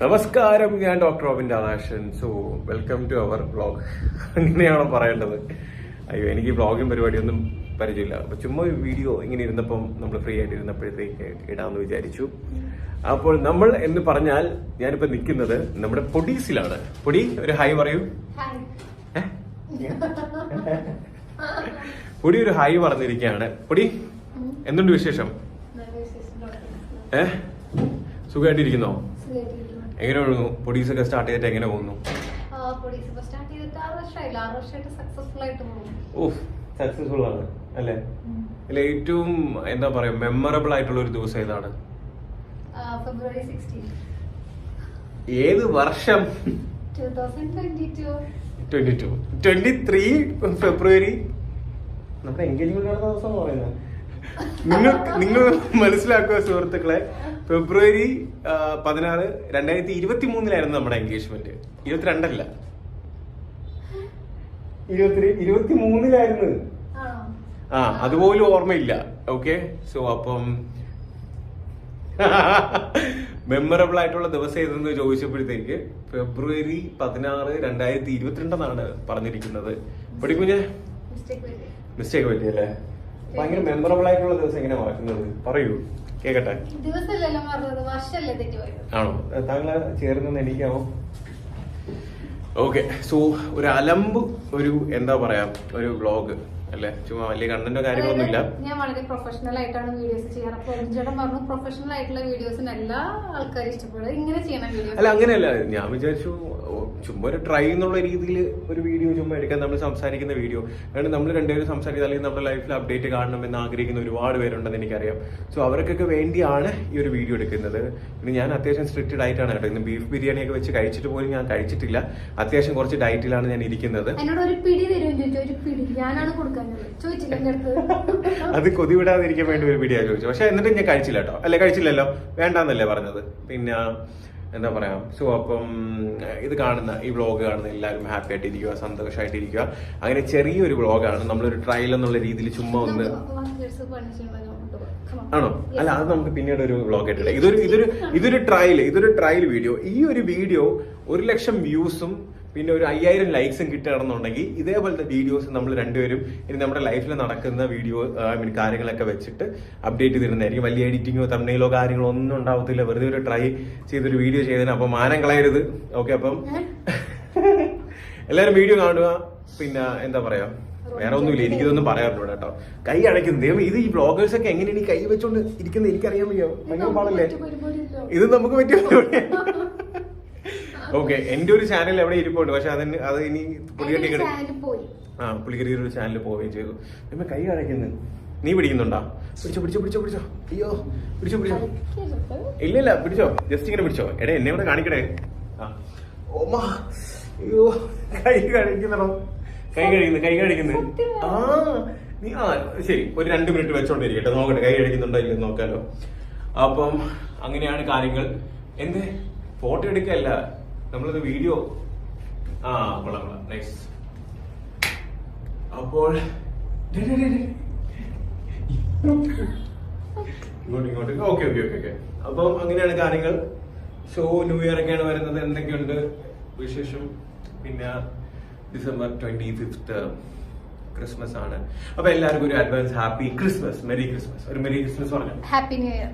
നമസ്കാരം ഞാൻ doctor Robin Radhakrishnan. So welcome to our blog അങ്ങനെയാണോ പറയേണ്ടത്? അയ്യോ എനിക്ക് വ്ളോഗും പരിപാടിയൊന്നും പരിചയമില്ല. അപ്പൊ ചുമ്മാ വീഡിയോ ഇങ്ങനെ ഇരുന്നപ്പം നമ്മൾ ഫ്രീ ആയിട്ട് ഇരുന്നപ്പോഴത്തേക്ക് ഇടാമെന്ന് വിചാരിച്ചു. അപ്പോൾ നമ്മൾ എന്ന് പറഞ്ഞാൽ ഞാനിപ്പോ നിൽക്കുന്നത് നമ്മുടെ പൊടീസിലാണ്. പൊടി ഒരു ഹായ് പറയൂ? പൊടി ഒരു ഹായ് പറഞ്ഞിരിക്കുകയാണ്. പൊടി എന്തുണ്ട് വിശേഷം? ഏ? സുഖമായിട്ടിരിക്കുന്നോ. എങ്ങനെ പോകുന്നു പൊടീസൊക്കെ സ്റ്റാർട്ട് ചെയ്തിട്ട് എങ്ങനെ പോകുന്നു? സ്റ്റാർട്ട് ചെയ്തിട്ട് ആറ് വർഷമായില്ല ആറ് വർഷമായിട്ട് സക്സസ്ഫുൾ ആയിട്ട് പോകും ഓഹ് സക്സസ്ഫുൾ ആണ് അല്ലേ? ഇതിൽ ഏറ്റവും എന്താ പറയാ മെമ്മറബിൾ ആയിട്ടുള്ള ഒരു ദിവസം ഏതാണ്? ഫെബ്രുവരി ഏത് വർഷം? Twenty two twenty three February നമ്മുടെ എൻഗേജ്മെന്റ് നടന്ന ദിവസം പറയുന്നത്. നിങ്ങൾ നിങ്ങൾ മനസ്സിലാക്കുക സുഹൃത്തുക്കളെ? ഫെബ്രുവരി പതിനാറ് രണ്ടായിരത്തി ഇരുപത്തി മൂന്നിലായിരുന്നു നമ്മുടെ എൻഗേജ്മെന്റ് ഇരുപത്തിരണ്ടല്ല. ഇരുപത്തി ഇരുപത്തി മൂന്നിലായിരുന്നു ആ അതുപോലും ഓർമ്മയില്ല. ഓക്കെ സോ അപ്പം മെമ്മറബിൾ ആയിട്ടുള്ള ദിവസം ഏതെന്ന് ചോദിച്ചപ്പോഴത്തേക്ക് ഫെബ്രുവരി പതിനാറ് രണ്ടായിരത്തി ഇരുപത്തിരണ്ടെന്നാണ് പറഞ്ഞിരിക്കുന്നത്. പഠിക്കുഞ്ഞെ മിസ്റ്റേക്ക് പറ്റിയല്ലേ? ഭയങ്കര മെമ്മറബിൾ ആയിട്ടുള്ള ദിവസം എങ്ങനെ മറക്കുന്നത് പറയൂ. കേക്കട്ടെ? ആണോ? താങ്കൾ ചേർന്നെന്ന് എനിക്കാവോ? ഓക്കെ സോ ഒരു അലമ്പ് ഒരു എന്താ പറയാ ഒരു വ്ളോഗ് അല്ലേ? ചുമ്മാ വലിയ കണ്ടന്റോ കാര്യങ്ങളൊന്നുമില്ല ഞാൻ വളരെ പ്രൊഫഷണൽ ആയിട്ടാണ് വീഡിയോസ് ചെയ്യാറ്. അപ്പൊ ചേട്ടൻ പറഞ്ഞു പ്രൊഫഷണൽ ആയിട്ടുള്ള വീഡിയോസിന് എല്ലാ ആൾക്കാരും ഇഷ്ടപ്പെടും. ഇങ്ങനെ ചെയ്യണം വീഡിയോ അല്ല അങ്ങനെയല്ല. ഞാൻ വിചാരിച്ചു ചുമ്മാ ഒരു ട്രൈ എന്നുള്ള രീതിയിൽ ഒരു വീഡിയോ ചുമ്മാ എടുക്കാൻ നമ്മൾ സംസാരിക്കുന്ന വീഡിയോ കാരണം നമ്മൾ രണ്ടുപേരും സംസാരിക്കുന്നത് അല്ലെങ്കിൽ നമ്മുടെ ലൈഫിൽ അപ്ഡേറ്റ് കാണണം എന്ന് ആഗ്രഹിക്കുന്ന ഒരുപാട് പേരുണ്ടെന്ന് എനിക്കറിയാം. സോ അവർക്കൊക്കെ വേണ്ടിയാണ് ഈ ഒരു വീഡിയോ എടുക്കുന്നത്. പിന്നെ ഞാൻ അത്യാവശ്യം സ്ട്രിക്റ്റ് ഡയറ്റാണ് കേട്ടോ. ഇന്ന് ബീഫ് ബിരിയാണിയൊക്കെ വെച്ച് കഴിച്ചിട്ട് പോലും ഞാൻ കഴിച്ചിട്ടില്ല. അത്യാവശ്യം കുറച്ച് ഡയറ്റിലാണ് ഞാൻ ഇരിക്കുന്നത്. എന്നോട് ഒരു പിടി തരും ഒരു പിടി. ഞാനാണ് അടുത്ത് അത് കൊതി വിടാതിരിക്കാൻ വേണ്ടി ഒരു വീഡിയോ ചോദിച്ചു. പക്ഷെ എന്നിട്ട് ഞാൻ കഴിച്ചില്ല കേട്ടോ. അല്ലെ കഴിച്ചില്ലല്ലോ? വേണ്ടാന്നല്ലേ പറഞ്ഞത്. പിന്നെ എന്താ പറയാ സോ അപ്പം ഇത് കാണുന്ന ഈ വ്ളോഗ് കാണുന്ന എല്ലാവരും ഹാപ്പി ആയിട്ടിരിക്കുക സന്തോഷമായിട്ടിരിക്കുക അങ്ങനെ ചെറിയൊരു വ്ളോഗാണ് നമ്മളൊരു ട്രയൽ എന്നുള്ള രീതിയിൽ ചുമ്മാ ഒന്ന് ആണോ? അല്ല അത് നമുക്ക് പിന്നീട് ഒരു വ്ളോഗ് ആയിട്ട് ഇതൊരു ഇതൊരു ഇതൊരു ട്രയൽ ഇതൊരു ട്രയൽ വീഡിയോ ഈ ഒരു വീഡിയോ ഒരു ലക്ഷം വ്യൂസും പിന്നെ ഒരു അയ്യായിരം ലൈക്സും കിട്ടുകയാണെന്നുണ്ടെങ്കിൽ ഇതേപോലത്തെ വീഡിയോസ് നമ്മൾ രണ്ടുപേരും ഇനി നമ്മുടെ ലൈഫിൽ നടക്കുന്ന വീഡിയോ ഐ മീൻ കാര്യങ്ങളൊക്കെ വെച്ചിട്ട് അപ്ഡേറ്റ് ചെയ്തിരുന്നതായിരിക്കും. വലിയ എഡിറ്റിങ്ങോ തമ്മിലോ കാര്യങ്ങളോ ഒന്നും ഉണ്ടാവത്തില്ല. വെറുതെ ഒരു ട്രൈ ചെയ്തൊരു വീഡിയോ ചെയ്തതിന് അപ്പം മാനം കളയരുത്. ഓക്കെ അപ്പം എല്ലാവരും വീഡിയോ കാണുക. പിന്നെ എന്താ പറയാ? വേറെ ഒന്നുമില്ല. എനിക്കിതൊന്നും പറയാറില്ല കേട്ടോ. കൈ അടയ്ക്കുന്നു. ദൈവം ഇത് ഈ ബ്ലോഗേഴ്സ് ഒക്കെ എങ്ങനെയാണ് ഈ കൈ വെച്ചോണ്ട് ഇരിക്കുന്നത് എനിക്കറിയാൻ വയ്യോ. ഭയങ്കര പാടല്ലേ? ഇത് നമുക്ക് പറ്റുമോ ഓക്കെ എന്റെ ഒരു ചാനൽ എവിടെ ഇരിപ്പുണ്ട്? പക്ഷെ അതിന് അത് ഇനി പുള്ളിക്കട്ടി ആ പുള്ളിക്കരി ഒരു ചാനൽ പോവുകയും ചെയ്തു. നമ്മ കൈ കാണിക്കുന്നു. നീ പിടിക്കുന്നുണ്ടോ? പിടിച്ചോ പിടിച്ചോ പിടിച്ചോ പിടിച്ചോ. അയ്യോ പിടിച്ചോ പിടിച്ചോ. ഇല്ല ഇല്ല പിടിച്ചോ. ജസ്റ്റ് ഇങ്ങനെ പിടിച്ചോ. എടേ എന്നെ ഇവിടെ കാണിക്കണേ. ആ. ഓമാ അയ്യോ കൈ കഴിക്കുന്നോ കൈ കഴിക്കുന്നു കൈ കഴിക്കുന്നു ആ നീ ആ ശരി ഒരു രണ്ട് മിനിറ്റ് വെച്ചോണ്ടിരിക്കട്ടെ. നോക്കട്ടെ കൈ കഴിക്കുന്നുണ്ടോ ഇല്ലെന്ന് നോക്കാലോ. അപ്പം അങ്ങനെയാണ് കാര്യങ്ങൾ. എന്തേ? ഫോട്ടോ എടുക്കല്ല നമ്മളത് വീഡിയോ ആ കൊള്ളാം കൊള്ളാം. നൈസ് അപ്പോൾ. ഇങ്ങോട്ട് ഇങ്ങോട്ട്. ഓക്കെ ഓക്കെ ഓക്കെ ഓക്കെ അപ്പം അങ്ങനെയാണ് കാര്യങ്ങൾ. ഷോ ന്യൂ ഇയർ ഒക്കെയാണ് വരുന്നത്. എന്തൊക്കെയുണ്ട് വിശേഷം? പിന്നെ ഡിസംബർ ട്വന്റി ഫിഫ്ത്ത് ക്രിസ്മസ് ആണ്. അപ്പൊ എല്ലാവർക്കും ഒരു advance happy Christmas merry Christmas ഒരു മെരി ക്രിസ്മസ് പറഞ്ഞു? Happy new year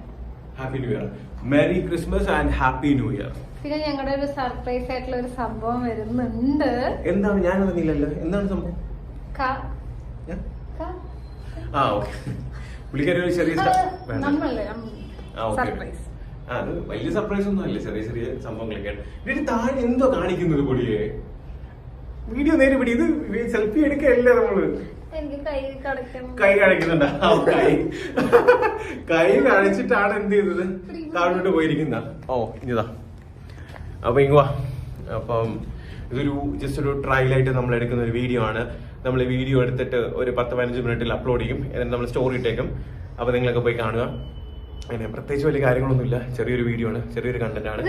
happy new year merry Christmas and happy new year പിന്നെ ഞങ്ങളുടെ ഒരു സർപ്രൈസ് ആയിട്ടുള്ള ഒരു സംഭവം വരുന്നുണ്ട്. എന്താണ് ഞാൻ അറിഞ്ഞില്ലല്ലോ എന്താണ് സംഭവം? ആ ഓക്കെ. പുള്ളിക്കാരി ഒരു ചെറിയ. സർപ്രൈസ് അത് വലിയ സർപ്രൈസ് ഒന്നും അല്ല. ചെറിയ ചെറിയ സംഭവങ്ങളൊക്കെയാണ് ഇതിന് താഴെ എന്തോ കാണിക്കുന്നത് പൊടിയെ? വീഡിയോ നേരെ പിടി. ഇത് സെൽഫി എടുക്കല്ലേ നമ്മൾ? കൈ കടക്കണം കൈ കൈ. കൈ കാണിച്ചിട്ടാണ് എന്ത് ചെയ്തത്? താഴോട്ട് പോയിരിക്കുന്ന. ഓ ഇനിതാ. അപ്പൊ ഇങ്ങ് വാ. അപ്പം ഇതൊരു ജസ്റ്റ് ഒരു ട്രയലായിട്ട് നമ്മൾ എടുക്കുന്ന ഒരു വീഡിയോ ആണ്. നമ്മൾ വീഡിയോ എടുത്തിട്ട് ഒരു പത്ത് പതിനഞ്ച് മിനിറ്റിൽ അപ്ലോഡ് ചെയ്യും. എന്നിട്ട് നമ്മൾ സ്റ്റോറി ഇട്ടേക്കും. അപ്പൊ നിങ്ങളൊക്കെ പോയി കാണുക. അങ്ങനെ പ്രത്യേകിച്ച് വലിയ കാര്യങ്ങളൊന്നുമില്ല. ചെറിയൊരു വീഡിയോ ആണ്. ചെറിയൊരു കണ്ടന്റ് ആണ്.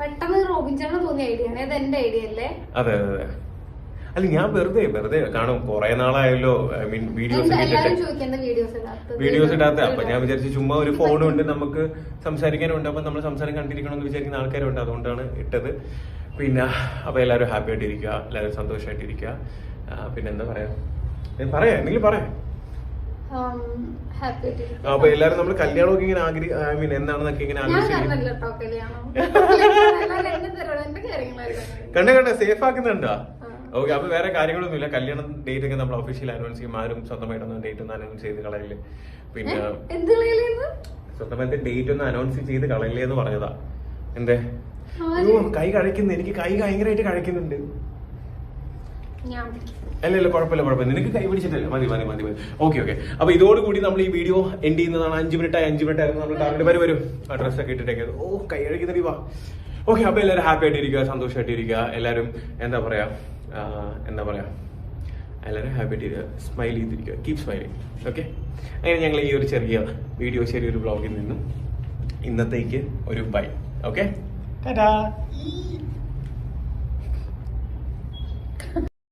പെട്ടെന്ന് റോബിൻ ചേട്ടന് തോന്നിയ ഐഡിയ ആണ്. ഇത് എന്റെ ഐഡിയ അല്ലേ? അതെ അതെ അതെ. അല്ല ഞാൻ വെറുതെ വെറുതെ കാണും. കുറെ നാളായല്ലോ ഐ മീൻ വീഡിയോസ് വീഡിയോസ് ഇടാത്ത അപ്പൊ ഞാൻ വിചാരിച്ചു ചുമ്മാ ഒരു ഫോണും ഉണ്ട് നമുക്ക് സംസാരിക്കാനുണ്ട്. അപ്പൊ നമ്മൾ സംസാരം കണ്ടിരിക്കണം എന്ന് വിചാരിക്കുന്ന ആൾക്കാരുണ്ട്. അതുകൊണ്ടാണ് ഇട്ടത്. പിന്നെ അപ്പൊ എല്ലാവരും ഹാപ്പി ആയിട്ടിരിക്കുക. എല്ലാവരും സന്തോഷമായിട്ടിരിക്കുക ഇരിക്കുക പിന്നെ എന്താ പറയാ? പറയാ. എന്തെങ്കിലും പറയാം? അപ്പൊ എല്ലാരും നമ്മൾ കല്യാണമൊക്കെ ഇങ്ങനെ ആഗ്രഹി ഐ മീൻ എന്താണെന്നൊക്കെ ഇങ്ങനെ ആഗ്രഹിച്ചു കണ്ടേ കണ്ടേ. സേഫ് ആക്കുന്നുണ്ടോ. ഓക്കെ അപ്പൊ വേറെ കാര്യങ്ങളൊന്നുമില്ല. കല്യാണം ഡേറ്റ് ഒക്കെ നമ്മൾ ഒഫീഷ്യൽ അനൗൺസ് ചെയ്യും. ആരും സ്വന്തമായിട്ടൊന്നും ഡേറ്റ് ഒന്നും അനൗൺസ് ചെയ്ത് കളയില്ല. പിന്നെ സ്വന്തമായിട്ട് ഡേറ്റ് ഒന്നും അനൗൺസ് ചെയ്ത് കളയില്ലേ എന്ന് പറഞ്ഞതാ. എന്തേ? കൈ കഴിക്കുന്നു എനിക്ക് കൈ ഭയങ്കരമായിട്ട് കഴിക്കുന്നുണ്ട്. അല്ല അല്ല കുഴപ്പമില്ല കുഴപ്പമില്ല. നിനക്ക് കൈ പിടിച്ചിട്ടില്ല? മതി മതി മതി മതി. ഓക്കെ ഓക്കെ അപ്പൊ ഇതോടുകൂടി നമ്മൾ ഈ വീഡിയോ എൻഡ് ചെയ്യുന്നതാണ്. അഞ്ച് മിനിറ്റ് ആയി അഞ്ച് മിനിറ്റ് ആയിരുന്നു നമ്മൾ ടാർഗറ്റ് വരെ വരും. ആ ഡ്രസ്സൊക്കെ ഇട്ടിട്ടേക്കത് ഓ കൈ കഴിക്കുന്നടി വാ. ഓക്കെ അപ്പൊ എല്ലാവരും ഹാപ്പി ആയിട്ടിരിക്കുക സന്തോഷമായിട്ടിരിക്കുക എല്ലാവരും എന്താ പറയാ എന്താ പറയാ എല്ലാവരും ഹാപ്പി ആയിട്ടിരിക്കുക സ്മൈൽ ചെയ്തിരിക്കുക. കീപ് സ്മൈലിങ് ഓക്കെ അങ്ങനെ ഞങ്ങൾ ഈ ഒരു ചെറിയ വീഡിയോ ചെറിയൊരു ബ്ലോഗിൽ നിന്നും ഇന്നത്തേക്ക് ഒരു ബൈ ഓക്കെ ടാറ്റാ